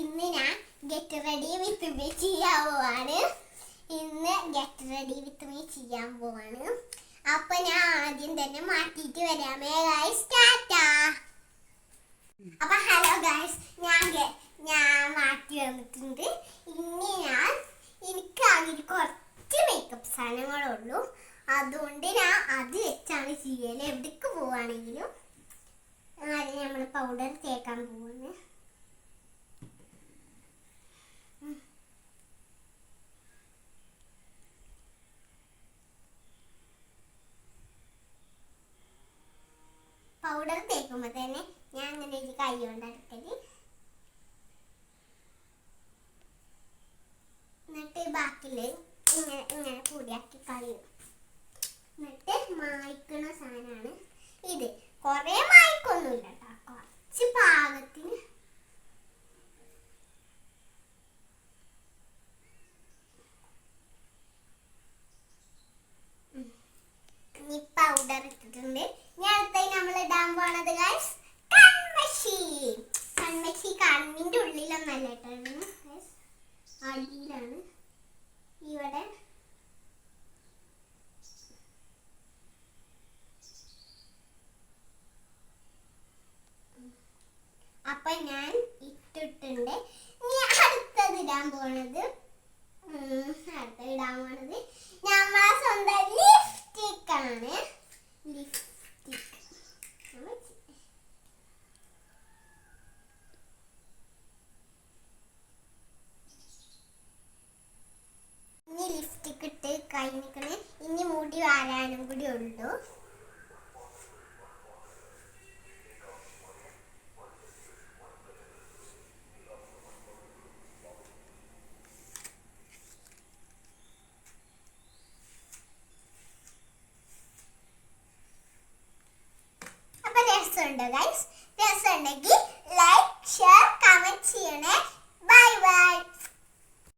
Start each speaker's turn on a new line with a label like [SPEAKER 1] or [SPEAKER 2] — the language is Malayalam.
[SPEAKER 1] ഇന്ന് ഞാൻ ഗെറ്റ് റെഡി വിത്ത് മീ ചെയ്യാൻ പോവാണ്. ഇന്ന് ഗെറ്റ് റെഡി വിത്ത് മീ ചെയ്യാൻ പോവാണ്. അപ്പൊ ഞാൻ ആദ്യം തന്നെ മാറ്റിയിട്ട് വരാമേ ഗായ്സ് ടാറ്റാ അപ്പൊ ഹലോ ഗായ്സ് ഞാൻ ഞാൻ മാറ്റി വന്നിട്ടുണ്ട്. ഇനി ഞാൻ എനിക്ക് ആകെ കുറച്ച് മേക്കപ്പ് സാധനങ്ങളുള്ളൂ. അതുകൊണ്ട് ഞാൻ അത് വെച്ചാണ് ചെയ്യൽ. എവിടേക്ക് പോവാണെങ്കിലും ആദ്യം നമ്മൾ പൗഡർ തേക്കാൻ പോവാണ്. പൗഡർ തേക്കുമ്പോൾ തന്നെ ഞാൻ അങ്ങനെ ഒരു കൈ കൊണ്ട് അടുക്കൽ എന്നിട്ട് ബാക്കിൽ ഇങ്ങനെ ഇങ്ങനെ കൂടിയാക്കി കളയും. എന്നിട്ട് മായ്ക്കണ സാധനമാണ് ഇത്. കൊറേ മായ്ക്കൊന്നുമില്ല കേട്ടോ കുറച്ച് പാകത്തിന്. ഇനി പൗഡർ ഇട്ടിട്ടുണ്ട്. ഞാൻ ഇടാൻ പോണത് ഗൈസ് കൺമഷി. കൺമഷി കണ്ണിന്റെ ഉള്ളിലൊന്നല്ല കേട്ടോ ഇടുന്നെ, അടിയിലാണ്. ഇവിടെ. അപ്പൊ ഞാൻ ഇട്ടിട്ടുണ്ട് ഇനി അടുത്തത് ഇടാൻ പോണത് ഉം, അടുത്തത് ഇടാൻ പോണത് നമ്മളെ സ്വന്തം ലിപ്സ്റ്റിക് ആണ് ലിപ്സ്റ്റിക് ഇനി ഇട്ട് ഇനി മുടി വാരാനും കൂടി ഉള്ളൂ. അപ്പൊ രസമുണ്ടോ ഗൈസ് രസമുണ്ടെങ്കിൽ